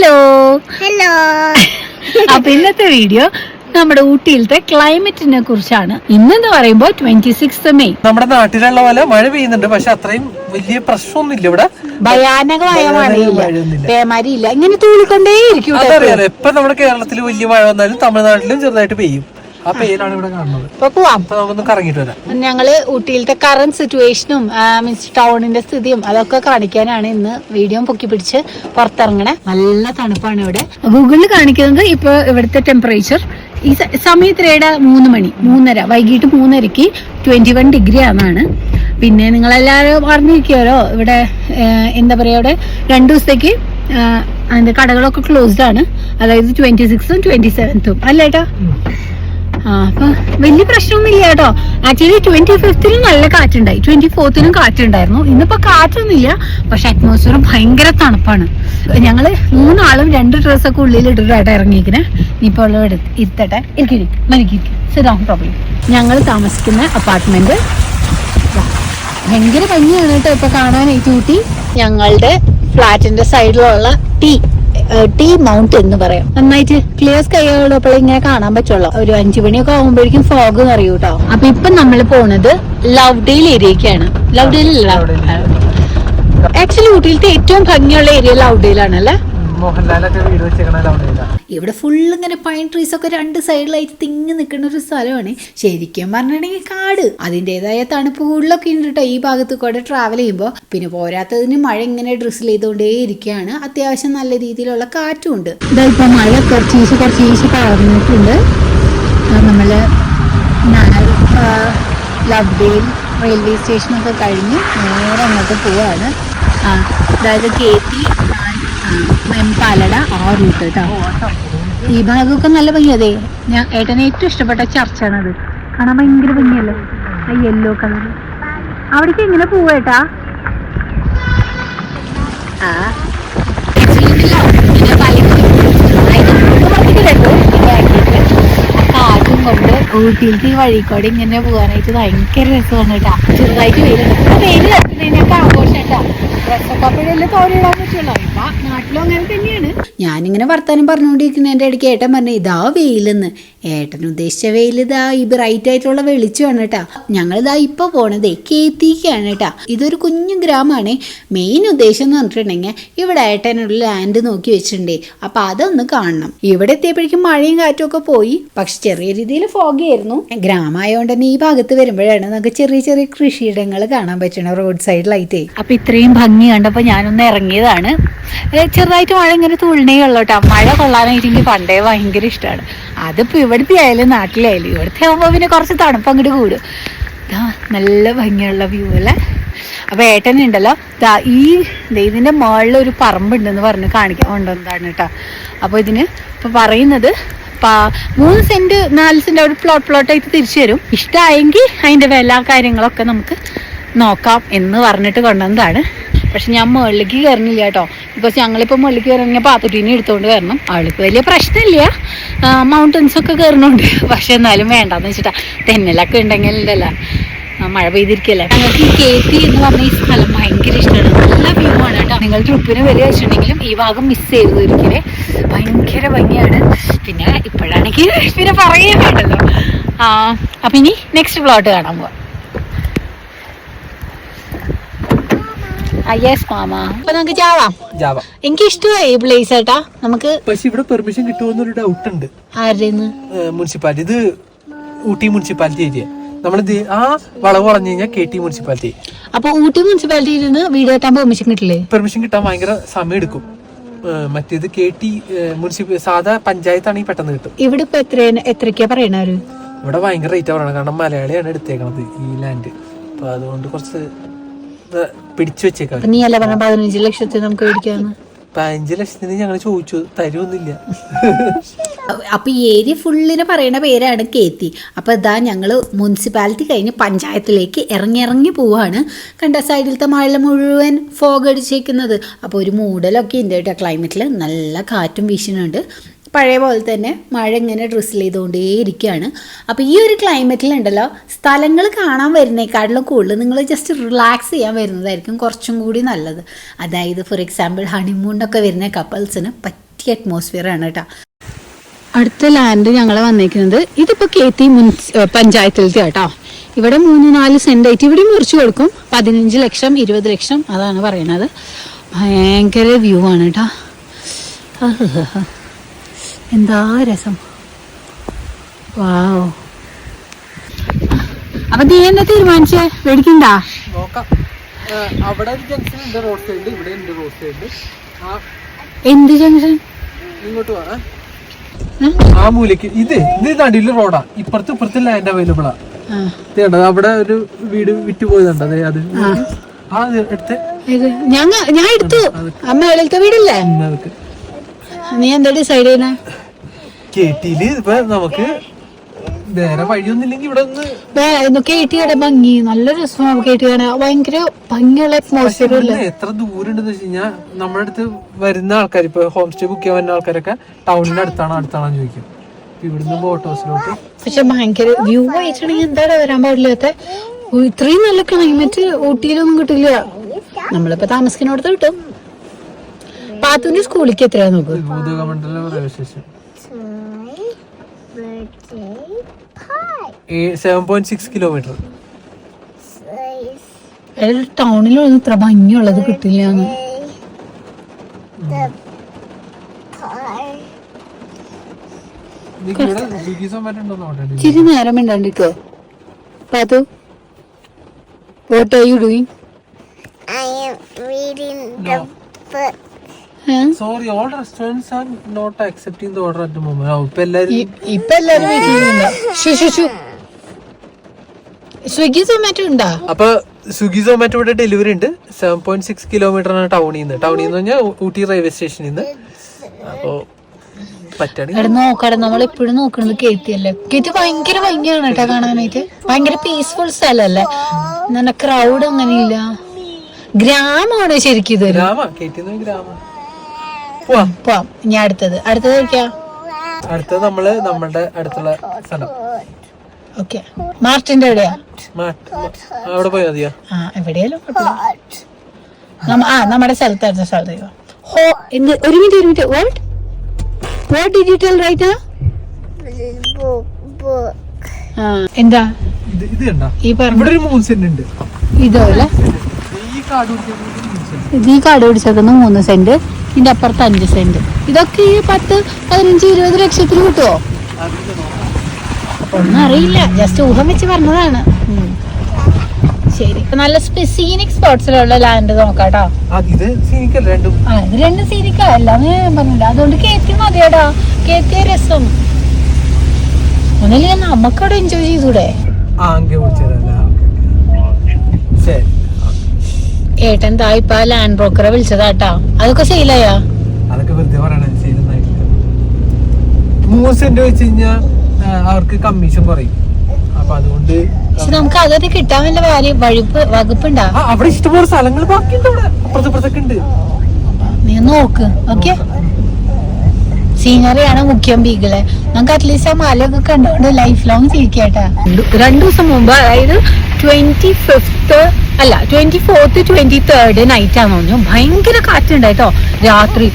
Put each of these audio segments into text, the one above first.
Hello hello അപ്പൊ ഇന്നത്തെ video നമ്മുടെ ഊട്ടിയിലത്തെ ക്ലൈമറ്റിനെ കുറിച്ചാണ്. ഇന്നെന്ന് പറയുമ്പോൾ ട്വന്റി സിക്സ് മെയ് നമ്മുടെ നാട്ടിലുള്ള പോലെ മഴ പെയ്യുന്നുണ്ട്. പക്ഷെ അത്രയും വലിയ പ്രശ്നമൊന്നുമില്ല ഇവിടെ. ഭയാനകമായ മഴയില്ല. പേമാരിയില്ല. ഇങ്ങനെ തൂളിക്കൊണ്ടേ ഇരിക്കും എപ്പൊ നമ്മുടെ കേരളത്തിൽ വലിയ മഴ വന്നാലും തമിഴ്നാട്ടിലും ചെറുതായിട്ട് പെയ്യും. ആ ഇവിടെ കാണുന്നത്? ഇപ്പൊ പോവാം. അപ്പൊ നമുക്കൊന്ന് കറങ്ങിട്ട് വരാം. ഞങ്ങൾ ഊട്ടിയിലത്തെ കറണ്ട് സിറ്റുവേഷനും മീൻസ് ടൗണിന്റെ സ്ഥിതിയും അതൊക്കെ കാണിക്കാനാണ് ഇന്ന് വീഡിയോ പൊക്കി പിടിച്ച് പുറത്തിറങ്ങണേ. നല്ല തണുപ്പാണ് ഇവിടെ. ഗൂഗിളിൽ കാണിക്കുന്നത് ഇപ്പൊ ഇവിടുത്തെ ടെമ്പറേച്ചർ ഈ സമയത്തിരയുടെ മൂന്ന് മണി മൂന്നര വൈകിട്ട് മൂന്നരക്ക് ട്വന്റി വൺ ഡിഗ്രി ആണെന്നാണ്. പിന്നെ നിങ്ങളെല്ലാവരും അറിഞ്ഞിരിക്കുമല്ലോ ഇവിടെ എന്താ പറയാ ഇവിടെ രണ്ടു ദിവസത്തേക്ക് അതിന്റെ കടകളൊക്കെ ക്ലോസ്ഡ് ആണ്. അതായത് ട്വന്റി സിക്സും ട്വന്റി സെവൻത്തും അല്ലേട്ടാ അപ്പൊ വലിയ പ്രശ്നമൊന്നുമില്ല കേട്ടോ. ആക്ച്വലി ട്വന്റി ഫിഫ്തിന് നല്ല കാറ്റുണ്ടായി. ട്വന്റി ഫോർത്തിനും കാറ്റുണ്ടായിരുന്നു. ഇന്നിപ്പോ കാറ്റൊന്നുമില്ല. പക്ഷെ അറ്റ്മോസ്ഫിയർ ഭയങ്കര തണുപ്പാണ്. ഞങ്ങൾ മൂന്നാളും രണ്ട് ഡ്രസ്സൊക്കെ ഉള്ളിൽ ഇട്ടിട്ടായിട്ട് ഇറങ്ങിയിരിക്കണേ ഇനിയിപ്പോ ഉള്ള ഇവിടെ ഇരുത്തട്ടെ. മനിക്കിരിക്കും പ്രോബ്ലം ഞങ്ങൾ താമസിക്കുന്ന അപ്പാർട്ട്മെന്റ് ഭയങ്കര ഭംഗിയാണ് കേട്ടോ ഇപ്പൊ കാണാനായിട്ട് ഊട്ടി. ഞങ്ങളുടെ ഫ്ലാറ്റിന്റെ സൈഡിലുള്ള ടീ ടീ മൗണ്ട് എന്ന് പറയാം. നന്നായിട്ട് ക്ലിയർ സ്കൈ ഉള്ളപ്പോൾ ഇങ്ങനെ കാണാൻ പറ്റുള്ളൂ. ഒരു അഞ്ചു മണിയൊക്കെ ആകുമ്പോഴേക്കും ഫോഗ് അറിയൂ കേട്ടോ അപ്പൊ ഇപ്പൊ നമ്മൾ പോണത് ലവ് ഡെയിൽ ഏരിയക്കാണ് ലവ് ഡെയിൽ ആക്ച്വലി ഊട്ടിയിലത്തെ ഏറ്റവും ഭംഗിയുള്ള ഏരിയ ലവ് ഡെയിലാണ് അല്ലേ മോഹൻലാലൊക്കെ വീട് വെച്ചേക്കണ അവിടെ ഇവിടെ ഫുൾ ഇങ്ങനെ പൈൻ ട്രീസ് ഒക്കെ രണ്ട് സൈഡിലായിട്ട് തിങ്ങി നിൽക്കുന്ന ഒരു സ്ഥലമാണ്. ശരിക്കും പറഞ്ഞിട്ടുണ്ടെങ്കിൽ കാട്. അതിന്റെതായ തണുപ്പ് കൂടുതലൊക്കെ ഉണ്ട് കേട്ടോ ഈ ഭാഗത്ത് കൂടെ ട്രാവൽ ചെയ്യുമ്പോൾ പിന്നെ പോരാത്തതിന് മഴ ഇങ്ങനെ ഡ്രസ്സിൽ ചെയ്തുകൊണ്ടേ ഇരിക്കുകയാണ്. അത്യാവശ്യം നല്ല രീതിയിലുള്ള കാറ്റും ഉണ്ട്. ഇതായിപ്പോൾ മഴ കുറച്ച് ഈശ കുറച്ച് ഈശ പറഞ്ഞിട്ടുണ്ട് നമ്മൾ ലവ്ഡേൽ റെയിൽവേ സ്റ്റേഷനൊക്കെ കഴിഞ്ഞ് നേരെ അങ്ങോട്ട് പോവാണ്. അതായത് കെ കേത്തി പാലട ആ റൂട്ട് കേട്ടോ ഈ ഭാഗമൊക്കെ നല്ല ഭംഗിയതേ ഞാൻ ഏട്ടനെ ഏറ്റവും ഇഷ്ടപ്പെട്ട ചർച്ചാണത്. കാണാൻ ഭയങ്കര ഭംഗിയല്ലേ? ആ യെല്ലോ കളർ അവിടേക്ക് എങ്ങനെ പോവേട്ടാ ആ. ഊട്ടിയിലേക്ക് ഈ വഴി കൂടെ ഇങ്ങനെ പോകാനായിട്ട് ഭയങ്കര രസമാണ് കേട്ടോ. ചെറുതായിട്ട് വെയിലുണ്ട്. വെയിൽ തട്ടുന്നതിനൊക്കെ ആഘോഷം ഞാനിങ്ങനെ വർത്താനം പറഞ്ഞുകൊണ്ടിരിക്കുന്നതിന്റെ ഇടയ്ക്ക് ഏട്ടൻ പറഞ്ഞു ഇതാ വെയിലെന്ന്. ഏട്ടൻ ഉദ്ദേശിച്ച വെയിൽ ഇതാ ഈ ബ്രൈറ്റ് ആയിട്ടുള്ള വെളിച്ചമാണ് കേട്ടാ ഞങ്ങളിതാ ഇപ്പൊ പോണതേ കേത്തിക്കാണ് കേട്ടാ ഇതൊരു കുഞ്ഞു ഗ്രാമമാണ് മെയിൻ ഉദ്ദേശം എന്ന് പറഞ്ഞിട്ടുണ്ടെങ്കിൽ ഇവിടെ ഏട്ടനുള്ള ലാൻഡ് നോക്കി വെച്ചിട്ടുണ്ടേ. അപ്പൊ അതൊന്ന് കാണണം. ഇവിടെ എത്തിയപ്പോഴേക്കും മഴയും കാറ്റും ഒക്കെ പോയി. പക്ഷെ ചെറിയ രീതിയിൽ ഫോഗി ആയിരുന്നു. ഗ്രാമമായതുകൊണ്ട് തന്നെ ഈ ഭാഗത്ത് വരുമ്പോഴാണ് നമുക്ക് ചെറിയ ചെറിയ കൃഷിയിടങ്ങൾ കാണാൻ പറ്റണം റോഡ് സൈഡിലായിട്ടേ അപ്പൊ ഇത്രയും ഭംഗി കണ്ടപ്പോ ഞാനൊന്ന് ഇറങ്ങിയതാണ്. ചെറുതായിട്ട് മഴ ഇങ്ങനെ തുള്ളണേ ഉള്ളൂ കേട്ടോ മഴ കൊള്ളാനായിട്ട് എനിക്ക് പണ്ടേ ഭയങ്കര ഇഷ്ടമാണ് അതിപ്പോ ഇവിടുത്തെ ആയാലും നാട്ടിലായാലും ഇവിടുത്തെ ആകുമ്പോൾ പിന്നെ കുറച്ച് തണുപ്പ് അങ്ങോട്ട് കൂടും. നല്ല ഭംഗിയുള്ള വ്യൂ അല്ലേ? അപ്പൊ ഏട്ടനുണ്ടല്ലോ ദാ ഈ ദൈവത്തിന്റെ മുകളിൽ ഒരു പറമ്പുണ്ടെന്ന് പറഞ്ഞ് കാണിക്കാൻ കൊണ്ടുവന്നതാണ് കേട്ടോ അപ്പൊ ഇതിന് ഇപ്പൊ പറയുന്നത് മൂന്ന് സെന്റ് നാല് സെന്റ് അവിടെ പ്ലോട്ട് പ്ലോട്ടായിട്ട് തിരിച്ചു തരും. ഇഷ്ടമായെങ്കിൽ അതിന്റെ വില കാര്യങ്ങളൊക്കെ നമുക്ക് നോക്കാം എന്ന് പറഞ്ഞിട്ട് കൊണ്ടുവന്നതാണ് പക്ഷെ ഞാൻ മുകളിലേക്ക് കയറുന്നില്ല കേട്ടോ. ബിക്കോസ് ഞങ്ങളിപ്പോൾ മുകളിലേക്ക് കയറണമെങ്കിൽ പാത്തുട്ടീനെ എടുത്തുകൊണ്ട് കയറണം അവൾക്ക് വലിയ പ്രശ്നമില്ല. മൗണ്ടൻസൊക്കെ കയറണുണ്ട് പക്ഷെ എന്നാലും വേണ്ടാന്ന് വെച്ചിട്ടാ. തെന്നലൊക്കെ ഉണ്ടെങ്കിൽ ഉണ്ടല്ലോ മഴ പെയ്തിരിക്കല്ലേ. ഞങ്ങൾക്ക് ഈ കേത്തി എന്ന് പറഞ്ഞ ഈ സ്ഥലം ഭയങ്കര ഇഷ്ടമാണ്. നല്ല വ്യൂ ആണ് കേട്ടോ. നിങ്ങൾ ട്രിപ്പിന് വരിക വെച്ചിട്ടുണ്ടെങ്കിലും ഈ ഭാഗം മിസ് ചെയ്തു ഒരിക്കലേ. ഭയങ്കര ഭംഗിയാണ്. പിന്നെ ഇപ്പോഴാണെങ്കിൽ പിന്നെ പറയുകയാണല്ലോ അപ്പം ഇനി നെക്സ്റ്റ് പ്ലോട്ട് കാണാൻ പോവാം. യെസ് മാമ. അപ്പൊ നമുക്ക് ജാവാം. ജാവാം. എനിക്ക് ഇഷ്ടമായി ഈ പ്ലേസ് ഏട്ടാ. നമുക്ക് പക്ഷെ ഇവിടെ പെർമിഷൻ കിട്ടുമെന്നൊരു ഡൗട്ട് ഉണ്ട്. ആരുടെന്ന്? മുനിസിപ്പാലിറ്റി. ഇത് ഊട്ടി മുനിസിപ്പാലിറ്റി ഏരിയ. നമ്മളിത് ആ വളവ് വളഞ്ഞു കഴിഞ്ഞാൽ കെ ടി മുനിസിപ്പാലിറ്റി. അപ്പൊ ഊട്ടി മുനിസിപ്പാലിറ്റിയിൽ നിന്ന് വീട് കെട്ടാൻ പെർമിഷൻ കിട്ടില്ലേ? പെർമിഷൻ കിട്ടാൻ ഭയങ്കര സമയം എടുക്കും മറ്റേത് കെ ടി മുനിസിപ്പ സാധാ പഞ്ചായത്താണെങ്കിൽ പെട്ടെന്ന് കിട്ടും. ഇവിടെ ഇപ്പൊ എത്ര എത്രക്കാ പറയണവര് ഇവിടെ ഭയങ്കര റേറ്റ് പറയണം കാരണം മലയാളിയാണ് എടുത്തേക്കണത് ഈ ലാൻഡ് അപ്പൊ അതുകൊണ്ട് കുറച്ച് പിടിച്ചു വെച്ചേക്കാം പതിനഞ്ചു നീ അല്ല പറഞ്ഞ പതിനഞ്ച് ലക്ഷത്തിന് നമുക്ക് മേടിക്കാന്ന്? പതിനഞ്ച് ലക്ഷത്തിന് ഞങ്ങൾ ചോദിച്ചു. തരുമൊന്നുമില്ല അപ്പൊ ഈ ഏരിയ ഫുള്ളിനെ പറയുന്ന പേരാണ് കേത്തി. അപ്പൊ ഇതാ ഞങ്ങൾ മുനിസിപ്പാലിറ്റി കഴിഞ്ഞ് പഞ്ചായത്തിലേക്ക് ഇറങ്ങി ഇറങ്ങി പോവാണ്. കണ്ട സൈഡിലത്തെ മഴ മുഴുവൻ ഫോഗ് അടിച്ചേക്കുന്നത്. അപ്പോൾ ഒരു മൂടലൊക്കെ ഉണ്ട് കേട്ടോ. ക്ലൈമറ്റിൽ നല്ല കാറ്റും വീശുന്നുണ്ട് പഴയ പോലെ തന്നെ മഴ ഇങ്ങനെ ഡ്രിസിൽ ചെയ്തുകൊണ്ടേ ഇരിക്കുകയാണ് അപ്പോൾ ഈ ഒരു ക്ലൈമറ്റിലുണ്ടല്ലോ സ്ഥലങ്ങൾ കാണാൻ വരുന്നേക്കാട്ടിലും കൂടുതൽ നിങ്ങൾ ജസ്റ്റ് റിലാക്സ് ചെയ്യാൻ വരുന്നതായിരിക്കും കുറച്ചും കൂടി നല്ലത്. അതായത് ഫോർ എക്സാമ്പിൾ ഹണിമൂണിനൊക്കെ വരുന്ന കപ്പിൾസിന് പറ്റിയ അറ്റ്മോസ്ഫിയർ ആണ് കേട്ടോ. അടുത്ത ലാൻഡ് ഞങ്ങൾ വന്നേക്കുന്നത് കെ ടി മുൻസ് പഞ്ചായത്തിലത്തെ കേട്ടോ ഇവിടെ മൂന്ന് നാല് സെന്റ് ആയിട്ട് ഇവിടെ മുറിച്ച് കൊടുക്കും. പതിനഞ്ച് ലക്ഷം ഇരുപത് ലക്ഷം അതാണ് പറയണത് ഭയങ്കര വ്യൂ ആണ് കേട്ടോ. എന്താ രസം? വാവ്. അപ്പൊ നീ എന്താ തീരുമാനിച്ചേ? മേടിക്കണ്ടാ അവിടെ ജംഗ്ഷൻ ഉണ്ട് റോഡ് സൈഡ് ഇവിടെ ഉണ്ട് റോഡ് സൈഡ് എന്ത് ജംഗ്ഷൻ ഇങ്ങോട്ട് ആ മൂലക്ക് ഇത് ഇത് നടുവിൽ റോഡാ ഇപ്പുറത്ത് ഇപ്പുറത്ത് ലാൻഡ് അവൈലബിൾ ആ. അവിടെ ഒരു വീട് വിറ്റ് പോയതുണ്ട് അതെ അത് ആ. എടുത്ത്. ഞാൻ ഞാൻ എടുത്തു. അമ്മ വീടില്ലേ? നീ എന്താ ഡിസൈഡ് ചെയ്യുന്നേ? കേട്ടിയിൽ ഇപ്പൊ നമുക്ക് വേറെ വഴിയൊന്നുമില്ലെങ്കിൽ ഇവിടെ ഒന്ന് കേട്ടിയുടെ ഭംഗി. നല്ല രസമാണ് കേട്ടി ഭയങ്കര ഭംഗിയുള്ള അറ്റ്മോസ്ഫിയർ എത്ര ദൂരം ഉണ്ടെന്ന് വെച്ച് കഴിഞ്ഞാൽ നമ്മുടെ അടുത്ത് വരുന്ന ആൾക്കാർ ഇപ്പൊ ഹോം സ്റ്റേ ബുക്ക് ചെയ്യാൻ വരുന്ന ആൾക്കാരൊക്കെ ടൗണിന്റെ അടുത്താണോ അടുത്താണോ ചോദിക്കും. ഇവിടുന്ന് ബോട്ട് ഹൗസിലോട്ട് പക്ഷെ ഭയങ്കര വ്യൂ ആയിട്ടുണ്ടെങ്കിൽ എന്താണ് വരാൻ പാടില്ലാത്ത? ഇത്രയും നല്ല ക്ലൈമറ്റ് ഊട്ടിയിലൊന്നും കിട്ടില്ല. നമ്മളിപ്പോ താമസിക്കുന്നിടത്ത് കിട്ടും പാത്തുന്റെ സ്കൂളിലേക്ക് എത്രയാ നോക്ക്? കിലോമീറ്റർ ടൗണിലൊന്നും ഇത്ര ഭംഗിയുള്ളത് കിട്ടില്ല ചിരി നേരം മിണ്ടാണ്ടിക്കോ Pathu what are you doing I am reading the book. Sorry all restaurants are not accepting the order at the moment ഇപ്പൊ എല്ലാരും ഇപ്പൊ എല്ലാരും വീട്ടിലില്ല ഷു ഷു ഷു സ്വിഗ്ഗി സൊമാറ്റോ ഉണ്ടോ? അപ്പൊ സ്വിഗ്ഗി സൊമാറ്റോ ഇവിടെ ഡെലിവറി ഉണ്ട്. സെവൻ പോയിന്റ് സിക്സ് കിലോമീറ്റർ ആണ് ടൗണിൽ നിന്ന് ടൗണിൽ നിന്ന് പറഞ്ഞാൽ ഊട്ടി റെയിൽവേ സ്റ്റേഷനിൽ നിന്ന് അപ്പോ നോക്കട നമ്മൾ എപ്പോഴും നോക്കണത് കേത്തിയല്ലേ കേത്തി ഭയങ്കര ഭംഗിയാണ് കേട്ടോ കാണാനായിട്ട്. ഭയങ്കര പീസ്ഫുൾ സ്ഥലല്ലേ? നല്ല ക്രൗഡ് അങ്ങനെയില്ല. ഗ്രാമമാണ് ശരിക്കും ഇത് ഗ്രാമ കേട്ടിന്ന് ഗ്രാമ. പോവാ പോവാം. ഇനി അടുത്തത്. അടുത്തത് നോക്കിയാ അടുത്തത് നമ്മൾ നമ്മുടെ അടുത്തുള്ള സ്ഥലം. ഓക്കെ. മാർട്ടിന്റെ എവിടെയാ? അവിടെ പോയാ മതിയാ? ആ എവിടെയാലും ആ നമ്മുടെ സ്ഥലത്ത് അടുത്ത സ്ഥലത്ത് ഹോ എന്ത് ഒരു മിനിറ്റ് ഒരു minute. What what digital right എന്താ? ഈ പറഞ്ഞ ഇതോ അല്ലേ? ഈ കാട് പിടിച്ചത് ഇത് ഈ കാർഡ് പിടിച്ചേക്കുന്ന മൂന്ന് സെന്റ് ഇതിന്റെ അപ്പുറത്ത് അഞ്ച് സെന്റ് ഇതൊക്കെ ഈ പത്ത് പതിനഞ്ച് ഇരുപത് ലക്ഷത്തിൽ കിട്ടുമോ ഒന്നും അറിയില്ല. ജസ്റ്റ് ഊഹം വെച്ച് പറഞ്ഞതാണ്. ശരി. നല്ല സീനിക് സ്പോട്സിലുള്ള ലാൻഡ് നോക്കാട്ടോ ഇത് രണ്ടും? ആ ഇത് രണ്ട് സീനിക്കാ എല്ലാം ഞാൻ പറഞ്ഞില്ല. അതുകൊണ്ട് കേത്തി മതിയടാ കേത്തിയ രസം. ഒന്നല്ലേ നമുക്കവിടെ എൻജോയ് ചെയ്തൂടെ? ആ ഏട്ടൻ താ ഇപ്പൊ ലാൻഡ് ബ്രോക്കറെ വിളിച്ചതാട്ടാ. അതൊക്കെ സെയിലായാ അതൊക്കെ വെറുതെ പറയണ ശരിയൊന്നായിട്ടില്ല മൂന്ന് സെന്റ് വെച്ച് കഴിഞ്ഞാ ആ, അവർക്ക് കമ്മീഷൻ കുറയും. അപ്പൊ അതുകൊണ്ട് പക്ഷെ നമുക്ക് അതൊക്കെ കിട്ടാൻ വല്ല വാല്യൂ വഴുപ്പ് വകുപ്പുണ്ടാ? ആ അവിടെ ഇഷ്ടംപോലെ സ്ഥലങ്ങൾ ബാക്കിയുണ്ട് അവിടെ. അപ്പുറത്ത് ഇപ്പുറത്തൊക്കെ ഉണ്ട്. നീ നോക്ക് ഓക്കെ? സീനറിയാണ് മുഖ്യം ബീഗിൾ. നമുക്ക് അറ്റ്ലീസ്റ്റ് ആ മലയൊക്കെ കണ്ടുകൊണ്ട് ലൈഫ് ലോങ് ജീവിക്കട്ടെ. രണ്ടു ദിവസം മുമ്പ് അതായത് ട്വന്റി ഫിഫ്ത്ത് അല്ല twenty fourth twenty third night ആണെന്ന് തോന്നുന്നു ഭയങ്കര കാറ്റുണ്ടായിട്ടോ രാത്രി.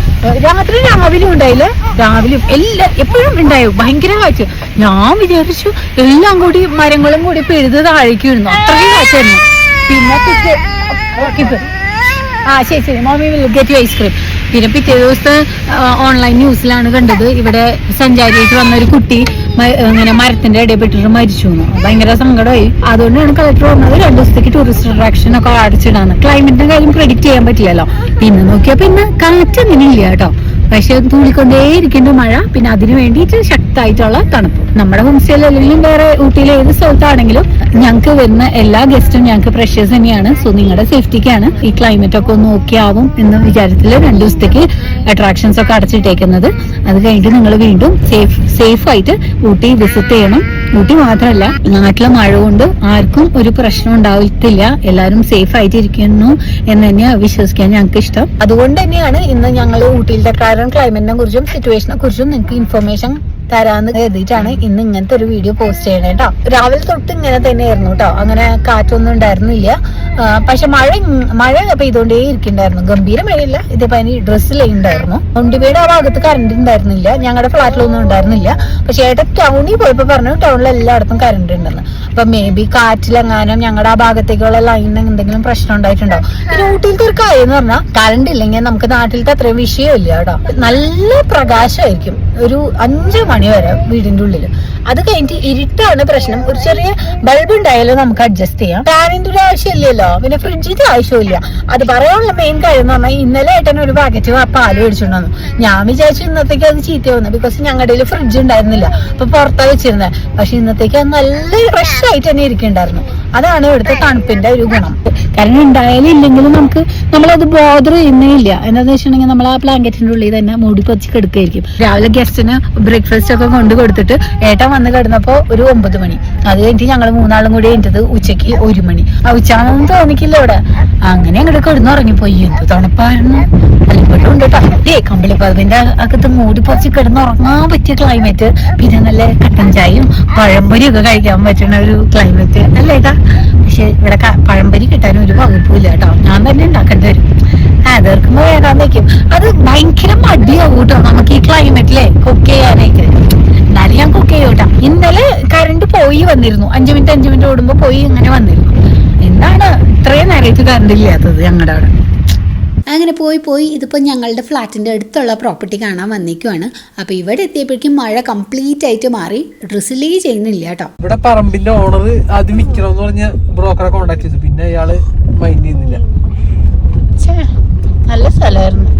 രാത്രി രാവിലെ ഉണ്ടായില്ലേ? രാവിലെ എല്ലാ എപ്പോഴും ഉണ്ടായി? ഭയങ്കര കാറ്റ്. ഞാൻ വിചാരിച്ചു എല്ലാം കൂടി മരങ്ങളും കൂടി പെഴുത് താഴേക്ക് വീഴുന്നു അത്രയും കാറ്റായിരുന്നു. പിന്നെ ആ ശരി ശരി. Mommy will get you ice cream പിന്നെ പിറ്റേ ദിവസത്തെ ഓൺലൈൻ ന്യൂസിലാണ് കണ്ടത്. ഇവിടെ സഞ്ചാരിയായിട്ട് വന്ന ഒരു കുട്ടി ഇങ്ങനെ മരത്തിന്റെ ഇടയിൽ പെട്ടിട്ട് മരിച്ചു ഭയങ്കര സങ്കടമായി. അതുകൊണ്ടാണ് കളക്ടർ പറഞ്ഞത് രണ്ടു ദിവസത്തേക്ക് ടൂറിസ്റ്റ് അട്രാക്ഷൻ ഒക്കെ അടച്ചിടാന്ന്. ക്ലൈമറ്റിന്റെ കാര്യം പ്രെഡിക്റ്റ് ചെയ്യാൻ പറ്റില്ലല്ലോ. പിന്നെ നോക്കിയാ പിന്നെ കാറ്റ് അങ്ങനെ ഇല്ല കേട്ടോ. പക്ഷെ തൂളിക്കൊണ്ടേ ഇരിക്കേണ്ട മഴ. പിന്നെ അതിനു വേണ്ടിയിട്ട് ശക്തമായിട്ടുള്ള തണുപ്പ്. നമ്മുടെ ഹോംസ്റ്റേയിൽ അല്ലെങ്കിലും വേറെ ഊട്ടിയിലെ ഏത് സ്ഥലത്താണെങ്കിലും ഞങ്ങൾക്ക് വരുന്ന എല്ലാ ഗസ്റ്റും ഞങ്ങൾക്ക് പ്രഷ്യസ് തന്നെയാണ്. സോ നിങ്ങളുടെ സേഫ്റ്റിക്കാണ് ഈ ക്ലൈമറ്റ് ഒക്കെ ഒന്ന് ഓക്കെ ആവും എന്ന വിചാരത്തിൽ രണ്ടു ദിവസത്തേക്ക് അട്രാക്ഷൻസ് ഒക്കെ അടച്ചിട്ടേക്കുന്നത്. അത് കഴിഞ്ഞിട്ട് നിങ്ങൾ വീണ്ടും സേഫ് സേഫായിട്ട് ഊട്ടി വിസിറ്റ് ചെയ്യണം. ഊട്ടി മാത്രമല്ല നാട്ടിലെ മഴ കൊണ്ട് ആർക്കും ഒരു പ്രശ്നം ഉണ്ടാവത്തില്ല. എല്ലാവരും സേഫ് ആയിട്ട് ഇരിക്കുന്നു എന്ന് തന്നെയാണ് വിശ്വസിക്കാൻ ഞങ്ങൾക്ക് ഇഷ്ടം അതുകൊണ്ട് തന്നെയാണ് ഇന്ന് ഞങ്ങൾ ഊട്ടിയിലത്തെ കാരണം ക്ലൈമറ്റിനെ കുറിച്ചും സിറ്റുവേഷനെ കുറിച്ചും നിങ്ങൾക്ക് ഇൻഫർമേഷൻ തരാന്ന് കരുതിയിട്ടാണ് ഇന്ന് ഇങ്ങനത്തെ ഒരു വീഡിയോ പോസ്റ്റ് ചെയ്യണേ കേട്ടോ രാവിലെ തൊട്ട് ഇങ്ങനെ തന്നെയായിരുന്നു കേട്ടോ അങ്ങനെ കാറ്റൊന്നും ഉണ്ടായിരുന്നില്ല. പക്ഷെ മഴ മഴ പെയ്തോണ്ടേ ഇരിക്കണ്ടായിരുന്നു. ഗംഭീര മഴയില്ല. ഇതേപോലെ ഡ്രസ്സിലേ ഉണ്ടായിരുന്നു ഒണ്ടിപേടെ ആ ഭാഗത്ത് കറണ്ട് ഉണ്ടായിരുന്നില്ല. ഞങ്ങളുടെ ഫ്ലാറ്റിലൊന്നും ഉണ്ടായിരുന്നില്ല. പക്ഷെ ഏട്ടൻ ടൗണിൽ പോയപ്പോ പറഞ്ഞു ടൗണിൽ എല്ലായിടത്തും കറണ്ട് ഉണ്ടെന്ന്. അപ്പൊ മേ ബി കാറ്റിലെങ്ങാനും ഞങ്ങളുടെ ആ ഭാഗത്തേക്കുള്ള ലൈനിന് എന്തെങ്കിലും പ്രശ്നം ഉണ്ടായിട്ടുണ്ടോ? പിന്നെ ഊട്ടിയിലത്തെ ഒരു കാര്യം എന്ന് പറഞ്ഞാൽ കറണ്ട് ഇല്ലെങ്കിൽ നമുക്ക് നാട്ടിലത്തെ അത്രയും വിഷയമില്ല കേട്ടോ. നല്ല പ്രകാശമായിരിക്കും. ഒരു അഞ്ചു മണി വരെ വീടിന്റെ ഉള്ളിൽ അത് കഴിഞ്ഞിട്ട് ഇരുട്ടാണ് പ്രശ്നം. ഒരു ചെറിയ ബൾബ് ഉണ്ടായാലും നമുക്ക് അഡ്ജസ്റ്റ് ചെയ്യാം. ഫാനിന്റെ ഒരു ആവശ്യമില്ലല്ലോ. പിന്നെ ഫ്രിഡ്ജിന്റെ ആവശ്യമില്ല. അത് പറയാനുള്ള മെയിൻ കാര്യം എന്ന് പറഞ്ഞാൽ ഇന്നലെ ഏട്ടൻ ഒരു പാക്കറ്റ് പാൽ മേടിച്ചിട്ടുണ്ടോ ഞാൻ വിചാരിച്ചു ഇന്നത്തേക്ക് അത് ചീത്തയാവുന്നു ബിക്കോസ് ഞങ്ങളുടെ ഫ്രിഡ്ജ് ഉണ്ടായിരുന്നില്ല. അപ്പൊ പുറത്താ വെച്ചിരുന്നത് പക്ഷെ ഇന്നത്തേക്ക് നല്ല ഫ്രഷ് ആയിട്ട് തന്നെ ഇരിക്കണ്ടായിരുന്നു. അതാണ് ഇവിടുത്തെ തണുപ്പിന്റെ ഒരു ഗുണം. കാരണം ഉണ്ടായാലും ഇല്ലെങ്കിലും നമുക്ക് നമ്മളത് ബോധർ ചെയ്യുന്നേ ഇല്ല. എന്താന്ന് വെച്ചിട്ടുണ്ടെങ്കിൽ നമ്മൾ ആ ബ്ലാങ്കറ്റിന്റെ ഉള്ളിൽ തന്നെ മൂടി കൊച്ചി കിടക്കുകയായിരിക്കും രാവിലെ ഗസ്റ്റിന് ബ്രേക്ക്ഫാസ്റ്റ് ഒക്കെ കൊണ്ട് കൊടുത്തിട്ട് ഏട്ടൻ വന്ന് കിടന്നപ്പോ ഒരു ഒമ്പത് മണി. അത് കഴിഞ്ഞിട്ട് ഞങ്ങൾ മൂന്നാളും കൂടി കഴിഞ്ഞത് ഉച്ചയ്ക്ക് ഒരു മണി. ആ ഉച്ചാണെന്ന് തോന്നിക്കില്ല ഇവിടെ അങ്ങനെ അങ്ങോട്ട് കിടന്നുറങ്ങിപ്പോയി. എന്ത് തണുപ്പായിരുന്നു. അല്ലിപ്പോഴും ഉണ്ട് കേട്ടോ ഏ കമ്പിളിപ്പതിന്റെ അകത്ത് മൂടി പൊച്ച് കിടന്നുറങ്ങാൻ പറ്റിയ ക്ലൈമറ്റ് പിന്നെ നല്ല കട്ടൻ ചായയും പഴംപൊരി ഒക്കെ കഴിക്കാൻ പറ്റുന്ന ഒരു ക്ലൈമറ്റ് അല്ല ഏട്ടാ? പക്ഷെ ഇവിടെ പഴംപൊരി കിട്ടാനും ഒരു വകുപ്പില്ല കേട്ടോ ഞാൻ തന്നെ ഉണ്ടാക്കേണ്ടി വരും. അതേർക്കുമ്പോ വേഗം വയ്ക്കും അത് ഭയങ്കര മടിയാവും കേട്ടോ നമുക്ക് ഈ ക്ലൈമറ്റിലെ കുക്ക് ചെയ്യാനായിട്ട്. എന്നാലും ഞാൻ കുക്ക് ചെയ്യൂട്ടാ. ഇന്നലെ കറണ്ട് പോയി വന്നിരുന്നു. അഞ്ചു മിനിറ്റ് അഞ്ചു മിനിറ്റ് ഓടുമ്പോ പോയി ഇങ്ങനെ വന്നിരുന്നു. എന്താണ് ഇത്രയും നേരമായിട്ട് കറണ്ട് ഇല്ലാത്തത് ഞങ്ങളുടെ അവിടെ? അങ്ങനെ പോയി പോയി ഇതിപ്പോൾ ഞങ്ങളുടെ ഫ്ലാറ്റിന്റെ അടുത്തുള്ള പ്രോപ്പർട്ടി കാണാൻ വന്നിക്കുവാണ്. അപ്പോൾ ഇവിടെ എത്തിയപ്പോഴേക്കും മഴ കംപ്ലീറ്റ് ആയിട്ട് മാറി. ഡ്രിസിലി ചെയ്യുന്നില്ല കേട്ടോ. ഇവിടെ പറമ്പിന്റെ ഓണർ ആദ്യം വിൽക്കണമെന്ന് പറഞ്ഞ ബ്രോക്കറെ കോണ്ടാക്ട് ചെയ്തു. പിന്നെ അയാൾ മൈൻഡ് ചെയ്യുന്നില്ല. ഛേ, നല്ല സ്ഥലമായിരുന്നു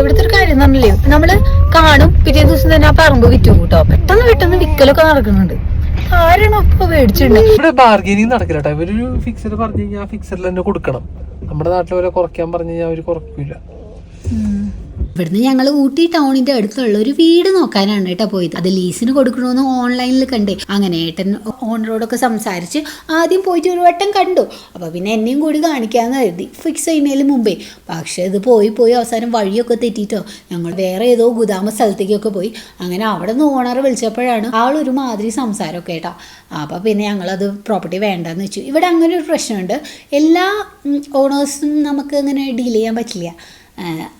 ഇവിടുത്തെ ഒരു കാര്യം പറഞ്ഞില്ലേ? നമ്മൾ കാണും പിറ്റേ ദിവസം തന്നെ ആ പറമ്പ് വിറ്റു കൂട്ടോ. പെട്ടെന്ന് പെട്ടെന്ന് വിൽക്കലൊക്കെ നടക്കുന്നുണ്ട്. ഇവിടെ ബാർഗൈനിങ് നടക്കില്ല കേട്ടോ ഇവരൊരു ഫിക്സഡ് പറഞ്ഞു കഴിഞ്ഞാൽ ആ ഫിക്സഡിൽ തന്നെ കൊടുക്കണം. നമ്മുടെ നാട്ടിൽ പോലെ കുറയ്ക്കാൻ പറഞ്ഞു കഴിഞ്ഞാൽ അവർ കുറയ്ക്കൂല. ഇവിടുന്ന് ഞങ്ങൾ ഊട്ടി ടൗണിന്റെ അടുത്തുള്ള ഒരു വീട് നോക്കാനാണ് കേട്ടോ പോയത്. അത് ലീസിന് കൊടുക്കണമെന്ന് ഓൺലൈനിൽ കണ്ടേ. അങ്ങനെ ഏട്ടൻ ഓണറോടൊക്കെ സംസാരിച്ച് ആദ്യം പോയിട്ട് ഒരു വട്ടം കണ്ടു. അപ്പോൾ പിന്നെ എന്നെയും കൂടി കാണിക്കാമെന്ന് കരുതി. ഫിക്സ് ചെയ്യുന്നതിന് മുമ്പേ. പക്ഷേ ഇത് പോയി പോയി അവസാനം വഴിയൊക്കെ തെറ്റിയിട്ടോ ഞങ്ങൾ വേറെ ഏതോ ഗുദാമ സ്ഥലത്തേക്കൊക്കെ പോയി. അങ്ങനെ അവിടെ നിന്ന് ഓണർ വിളിച്ചപ്പോഴാണ് ആളൊരു മാതിരി സംസാരമൊക്കെ കേട്ടോ. അപ്പോൾ പിന്നെ ഞങ്ങൾ അത് പ്രോപ്പർട്ടി വേണ്ടെന്ന് വെച്ചു. ഇവിടെ അങ്ങനെ ഒരു പ്രശ്നമുണ്ട്. എല്ലാ ഓണേഴ്സും നമുക്ക് അങ്ങനെ ഡീൽ ചെയ്യാൻ പറ്റില്ല.